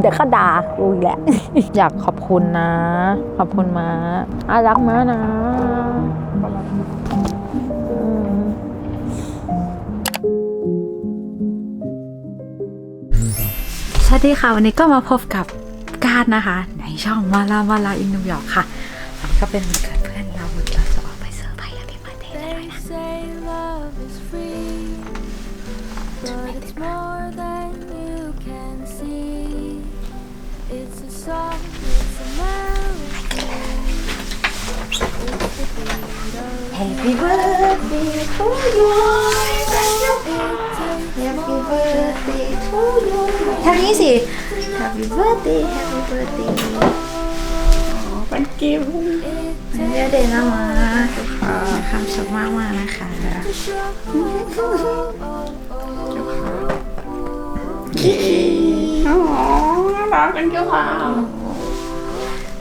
เดี๋ยวก็ด่ากูอีกแหละ อยากขอบคุณนะ ขอบคุณม้าอารักม้านะอืมสวัสดีค่ะ วันนี้ก็มาพบกับการนะคะ ในช่องมาลามาลาอินนิวยอร์กค่ะวันนี้ก็เป็นวันเกิดเพื่อนเราเราจะออกไปเซอร์ไพรส์แล้วพี่มาเดย์กันหน่อย They นะ Happy birthday to you it takes Happy birthday to you ทำนี้สิ Happy birthday Happy birthday มันกิ้ว it วันนี้เดย์นะมาขอความสุขมากมากๆนะคะ to show. Oh, oh, oh. อ๋อรักกันเกี่ยวค่ะ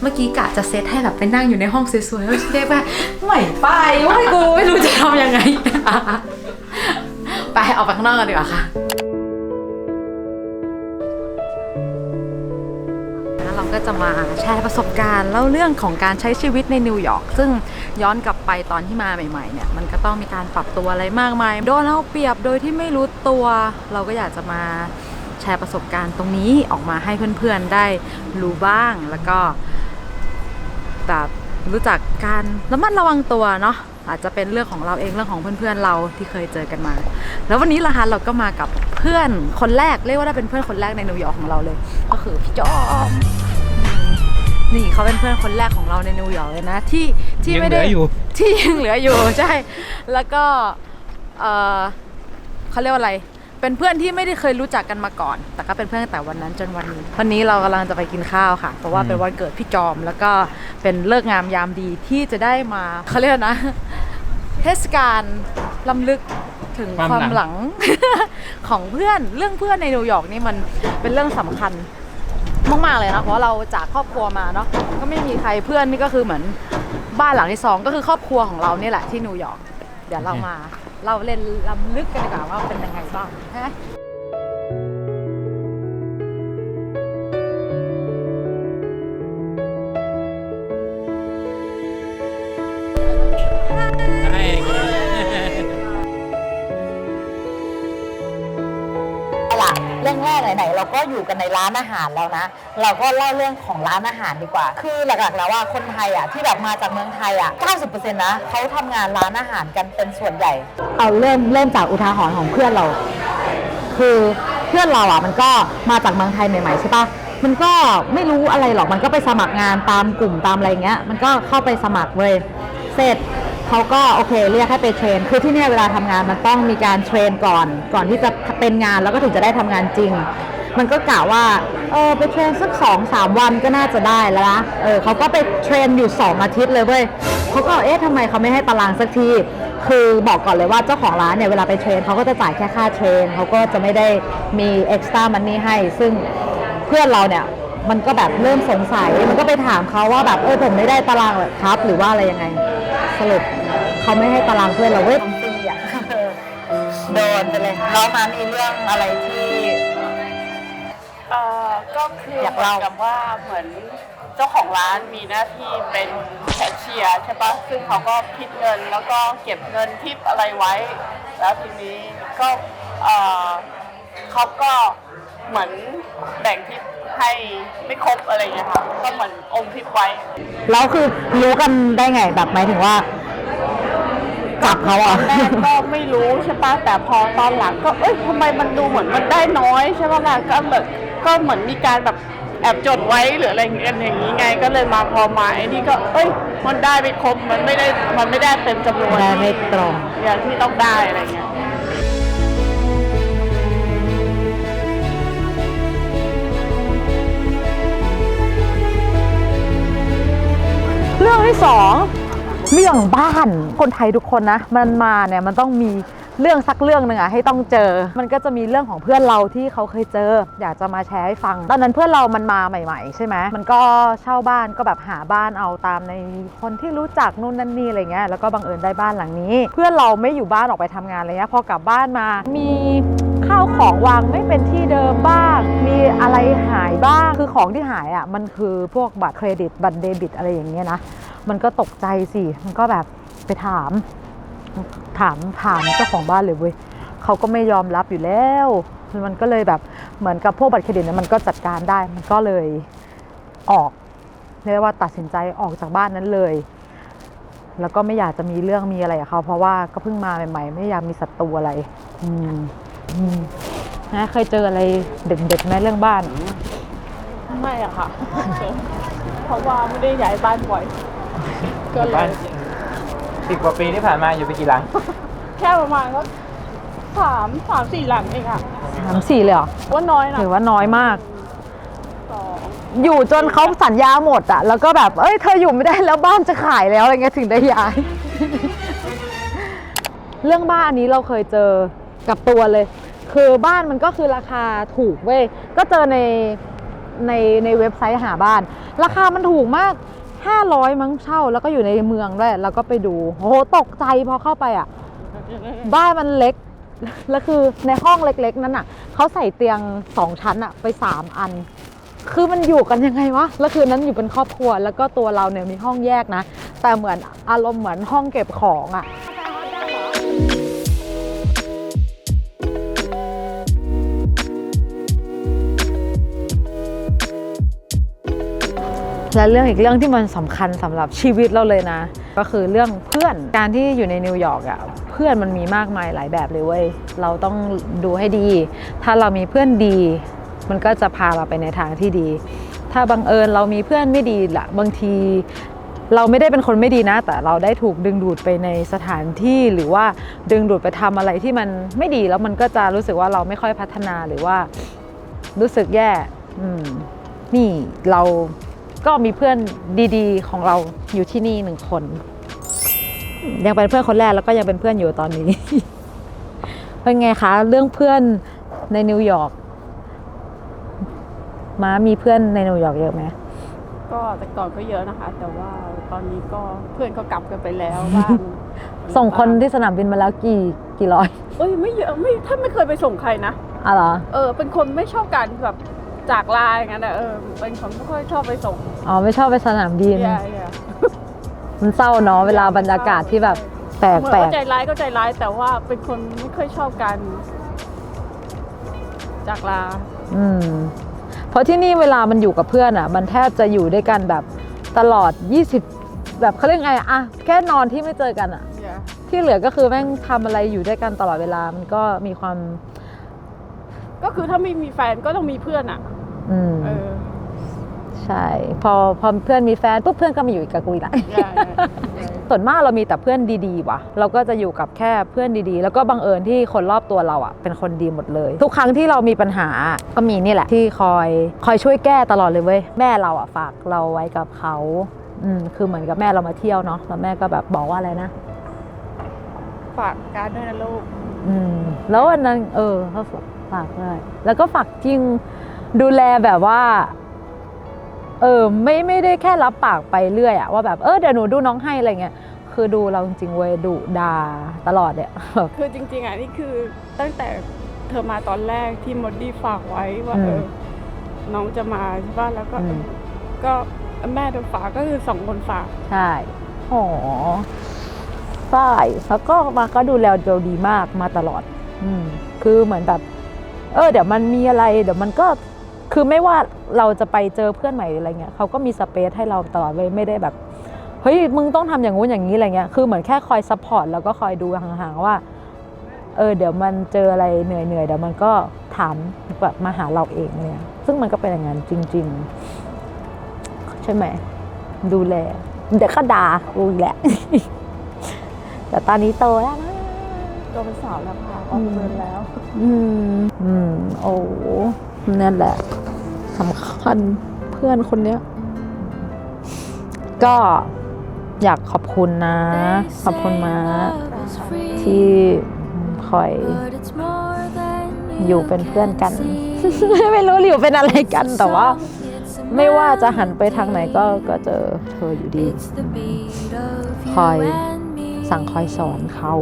เมื่อกี้กะจะเซตให้แบบไปนั่งอยู่ในห้องสวยๆแล้วเรียกว่าไม่ไปว่าให้กูไม่รู้จะทำยังไง ไปออกไปข้างนอกกันดีกว่าค่ะเราก็จะมาแชร์ประสบการณ์เล่าเรื่องของการใช้ชีวิตในนิวยอร์กซึ่งย้อนกลับไปตอนที่มาใหม่ๆเนี่ยมันก็ต้องมีการปรับตัวอะไรมากมาย โดนเอาเปรียบโดยที่ไม่รู้ตัว เราก็อยากจะมาแชร์ประสบการณ์ตรงนี้ออกมาให้เพื่อนๆได้รู้บ้างแล้วก็ แบบรู้จักการระมัดระวังตัวเนาะอาจจะเป็นเรื่องของเราเองเรื่องของเพื่อนๆเราที่เคยเจอกันมา แล้ววันนี้ละคะเราก็มากับเพื่อนคนแรกเรียกว่าได้เป็นเพื่อนคนแรกในนิวยอร์กของเราเลย ก็คือพี่จอมนี่เขาเป็นเพื่อนคนแรกของเราในนิวยอร์กเลยนะที่ที่ยังไม่เหลืได้ออยู่ที่ยังเหลืออยู่ใช่แล้วก็เออเขาเรียกว่าอะไร เป็นเพื่อนที่ไม่ได้เคยรู้จักกันมาก่อน แต่ก็เป็นเพื่อนตั้งแต่วันนั้นจนวันนี้ วันนี้เรากำลังจะไปกินข้าวค่ะ เพราะว่าเป็นวันเกิดพี่จอม แล้วก็เป็นเลิกษ์งามยามดีที่จะได้มาเขาเรียกนะ เทศกาลลำลึกถึงความวามหลังหลังของเพื่อนเรื่องเพื่อนในนิวยอร์กนี่มันเป็นเรื่องสำคัญ มากๆเลยนะเพราะเราจากครอบครัวมาเนาะก็ไม่มีใครเพื่อนนี่ก็คือเหมือนบ้านหลังที่สองก็คือครอบครัวของเรานี่แหละที่นิวยอร์กเดี๋ยวเรามา เราเล่นลำลึกกันดีกว่าว่าเป็นยังไงบ้างฮะใช่ แรกไหนๆเราก็อยู่กันในร้านอาหารแล้วนะ เราก็เล่าเรื่องของร้านอาหารดีกว่า คือหลักๆแล้วว่าคนไทยอะที่แบบมาจากเมืองไทยอะ 90%นะเขาทำงานร้านอาหารกันเป็นส่วนใหญ่ เอาเริ่มเริ่มจากอุทาหรณ์ของเพื่อนเรา คือเพื่อนเราอะมันก็มาจากเมืองไทยใหม่ๆใช่ปะมันก็ไม่รู้อะไรหรอกมันก็ไปสมัครงานตามกลุ่มตามอะไรเงี้ย มันก็เข้าไปสมัครเว้ยเสร็จ เขาก็โอเคเรียกให้ไปเทรน คือที่เนี่ยเวลาทำงานมันต้องมีการเทรนก่อน ก่อนที่จะเป็นงานแล้วก็ถึงจะได้ทำงานจริง มันก็กะว่าเออไปเทรนสักสองสามวันก็น่าจะได้แล้วนะเออเขาก็ไปเทรนอยู่สองอาทิตย์เลยเว้ยเขาก็เอ๊ะทำไมเขาไม่ให้ตารางสักที คือบอกก่อนเลยว่าเจ้าของร้านเนี่ยเวลาไปเทรนเขาก็จะจ่ายแค่ค่าเทรนเขาก็จะไม่ได้มีเอ็กซ์ตร้ามันนี่ให้ ซึ่งเพื่อนเราเนี่ย มันก็แบบเริ่มสงสัย มันก็ไปถามเขาว่าแบบเออผมไม่ได้ตารางเหรอครับ หรือว่าอะไรยังไง สรุปเขาไม่ให้ตารางเพื่อนเราเว้ยปีอะโดนไปเลยเรามามีเรื่องอะไรที่ เอ่อก็คืออยากเล่ากับว่าเหมือนเจ้าของร้านมีหน้าที่เป็นแคชเชียร์ใช่ปะซึ่งเขาก็คิดเงินแล้วก็เก็บเงินทิปอะไรไว้ แล้วทีนี้ก็เอ่อเขาก็เหมือนแบ่งทิป ให้ไม่ครบอะไรอย่างเงี้ยค่ะก็เหมือนอมทิปไว้ แล้วคือรู้กันได้ไงแบบหมายถึงว่า จับเขาอะ แรกก็ไม่รู้ใช่ปะแต่พอตอนหลังก็เอ้ยทำไมมันดูเหมือนมันได้น้อยใช่ปะล่ะก็แบบก็เหมือนมีการแบบแอบจดไว้หรืออะไรอย่างเงี้ยอย่างนี้ไงก็เลยมาพอมาไอ้นี่ก็เอ้ย มันได้ไม่ครบมันไม่ได้มันไม่ได้เต็มจำนวนได้ไม่ตรง อย่างที่ต้องได้อะไรเงี้ย ที่สองเรื่องบ้านคนไทยทุกคนนะ มันมาเนี่ยมันต้องมีเรื่องสักเรื่องหนึ่งอะให้ต้องเจอ มันก็จะมีเรื่องของเพื่อนเราที่เขาเคยเจอ อยากจะมาแชร์ให้ฟัง ตอนนั้นเพื่อนเรามันมาใหม่ ๆ ใช่ไหมมันก็เช่าบ้านก็แบบหาบ้านเอาตามในคนที่รู้จักนู่นนั่นนี่อะไรเงี้ย แล้วก็บังเอิญได้บ้านหลังนี้ เพื่อนเราไม่อยู่บ้านออกไปทำงานอะไรเงี้ย พอกลับบ้านมา มีข้าวของวางไม่เป็นที่เดิมบ้าง มีอะไรหายบ้าง คือของที่หายอะ มันคือพวกบัตรเครดิต บัตรเดบิตอะไรอย่างเงี้ยนะ มันก็ตกใจสิ มันก็แบบไปถาม ถามถามเจ้าของบ้านเลยเว้ยเขาก็ไม่ยอมรับอยู่แล้ว มันก็เลยแบบเหมือนกับพวกบัตรเครดิตเนี่ยมันก็จัดการได้ มันก็เลยออกเรียกว่าตัดสินใจออกจากบ้านนั้นเลย แล้วก็ไม่อยากจะมีเรื่องมีอะไรกับเขาเพราะว่าก็เพิ่งมาใหม่ๆ ไม่อยากมีศัตรูอะไร อืมอืมนะเคยเจออะไรเด็ดๆไหมเรื่องบ้าน ไม่อะค่ะ เพราะว่าไม่ได้ย้ายบ้านบ่อย ก็เลบ้านยสิบกว่าปีที่ผ่านมาอยู่ไปกี่หลัง แค่ประมาณก็สามสามสี่หลังเองอะสามสี่เลยเหรอว่าน้อยนะถือว่าน้อยมาก สองอยู่จนเขาสัญญาหมดอะแล้วก็แบบ เอ้ยเธออยู่ไม่ได้แล้วบ้านจะขายแล้วอะไรเงี้ยถึงได้ย้าย เรื่องบ้านอันนี้เราเคยเจอกับตัวเลย คือบ้านมันก็คือราคาถูกเว้ยก็เจอในในในเว็บไซต์หาบ้าน ราคามันถูกมาก 500 มั้งเช่า แล้วก็อยู่ในเมืองด้วยแล้วก็ไปดูโหตกใจพอเข้าไปอะบ้านมันเล็ก แล้วคือในห้องเล็กๆ นั้นอะเขาใส่เตียงสองชั้นอะไปสามอัน คือมันอยู่กันยังไงวะแล้วคืนนั้นอยู่เป็นครอบครัว แล้วก็ตัวเราเนี่ยมีห้องแยกนะ แต่เหมือนอารมณ์เหมือนห้องเก็บของอะ และเรื่องอีกเรื่องที่มันสำคัญสำหรับชีวิตเราเลยนะ ก็คือเรื่องเพื่อนการที่อยู่ในนิวยอร์กอะเพื่อนมันมีมากมายหลายแบบเลยเว้ยเราต้องดูให้ดี ถ้าเรามีเพื่อนดี มันก็จะพาเราไปในทางที่ดี ถ้าบังเอิญเรามีเพื่อนไม่ดีละบางทีเราไม่ได้เป็นคนไม่ดีนะ แต่เราได้ถูกดึงดูดไปในสถานที่หรือว่าดึงดูดไปทำอะไรที่มันไม่ดีแล้วมันก็จะรู้สึกว่าเราไม่ค่อยพัฒนาหรือว่ารู้สึกแย่ อืม นี่เรา ก็มีเพื่อนดีๆ ของเราอยู่ที่นี่หนึ่งคน ยังเป็นเพื่อนคนแรกแล้วก็ยังเป็นเพื่อนอยู่ตอนนี้ เป็นไงคะ เรื่องเพื่อนในนิวยอร์กม้ามีเพื่อนในนิวยอร์กเยอะไหมก็แต่ก่อนก็เยอะนะคะ แต่ว่าตอนนี้ก็เพื่อนเขากลับกันไปแล้วบ้างส่งคนที่สนามบินมาแล้วกี่กี่ร้อยเอ้ยไม่เยอะไม่ถ้าไม่เคยไปส่งใครนะอะเหรอเออเป็นคนไม่ชอบการแบบ จากลาอย่างนั้นอะเออเป็นคนไม่ค่อยชอบไปส่งอ๋อไม่ชอบไปสนามบินอย่าอย่ามันเศร้าเนาะเวลาบรรยากาศที่แบบแปลกเหมือนแปลว่ากใจร้ายก็ใจร้าย แต่ว่าเป็นคนไม่ค่อยชอบการจากลา อืม เพราะที่นี่เวลามันอยู่กับเพื่อนอะมันแทบจะอยู่ด้วยกันแบบตลอด 20 แบบเขาเรียกไงอะแค่นอนที่ไม่เจอกันอะอย่าที่เหลือก็คือแม่งทำอะไรอยู่ด้วยกันตลอดเวลามันก็มีความ ก็คือถ้าไม่มีแฟนก็ต้องมีเพื่อนอะ อืมเออใช่ พอพอเพื่อนมีแฟนปุ๊บเพื่อนก็มาอยู่กับกูอีกละอย่าอย่าส่วนมากเรามีแต่เพื่อนดีๆว่ะ เราก็จะอยู่กับแค่เพื่อนดีๆ แล้วก็บังเอิญที่คนรอบตัวเราอะเป็นคนดีหมดเลย ทุกครั้งที่เรามีปัญหาก็มีนี่แหละ ที่คอยคอยช่วยแก้ตลอดเลยเว้ยแม่เราอะฝากเราไว้กับเขาอืมคือเหมือนกับแม่เรามาเที่ยวเนาะแล้วแม่ก็แบบบอกว่าอะไรนะ ฝากการดด้วยนะลูก อืมแล้ววันนั้นเออเขาฝากด้วยแล้วก็ฝากจริง ดูแลแบบว่า เออไม่ไม่ได้แค่รับปากไปเรื่อยอะว่าแบบเออเดี๋ยวหนูดูน้องให้อะไรเงี้ยคือดูเราจริงๆเว้ยดุด่าตลอดเนี่ยแบบคือจริง ๆอะนี่คือตั้งแต่เธอมาตอนแรกที่มดดี้ฝากไว้ว่าอืมเออน้องจะมาใช่ป่ะแล้วก็อืมก็แม่โดนฝากก็คือสองคนฝากใช่โอ้ใช่แล้วก็มาก็ดูแลเราดีมากมาตลอด อืมคือเหมือนแบบ เออ เดี๋ยวมันมีอะไร เดี๋ยวมันก็ คือไม่ว่าเราจะไปเจอเพื่อนใหม่หรืออะไรเงี้ยเขาก็มีสเปซให้เราตลอดเลยไม่ได้แบบเฮ้ยมึงต้องทำอย่างงู้นอย่างนี้อะไรเงี้ยคือเหมือนแค่คอยซัพพอร์ตแล้วก็คอยดูห่างๆว่าเออเดี๋ยวมันเจออะไรเหนื่อยๆเดี๋ยวมันก็ถามแบบมาหาเราเองเนี่ยซึ่งมันก็เป็นอย่างนั้นจริง ๆ ใช่ไหมดูแลเดี๋ยวก็ด่ากูอีกแหละแต่ตอนนี้โตแล้วนะตัวเป็นสาวแล้วค่ะออกเดินแล้ว อืม อืม โอ้ นั่นแหละสำคัญเพื่อนคนเนี้ย ก็อยากขอบคุณนะ ขอบคุณมาที่คอยอยู่เป็นเพื่อนกัน ไม่รู้อยู่เป็นอะไรกันแต่ว่า ไม่ว่าจะหันไปทางไหนก็ก็เจอเธออยู่ดี คอยสั่งคอยสอนเขา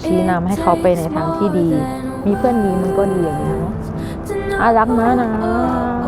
ชี้นำให้เขาไปในทางที่ดี More than มีเพื่อนดีมันก็ดีอย่างนี้ เนาะ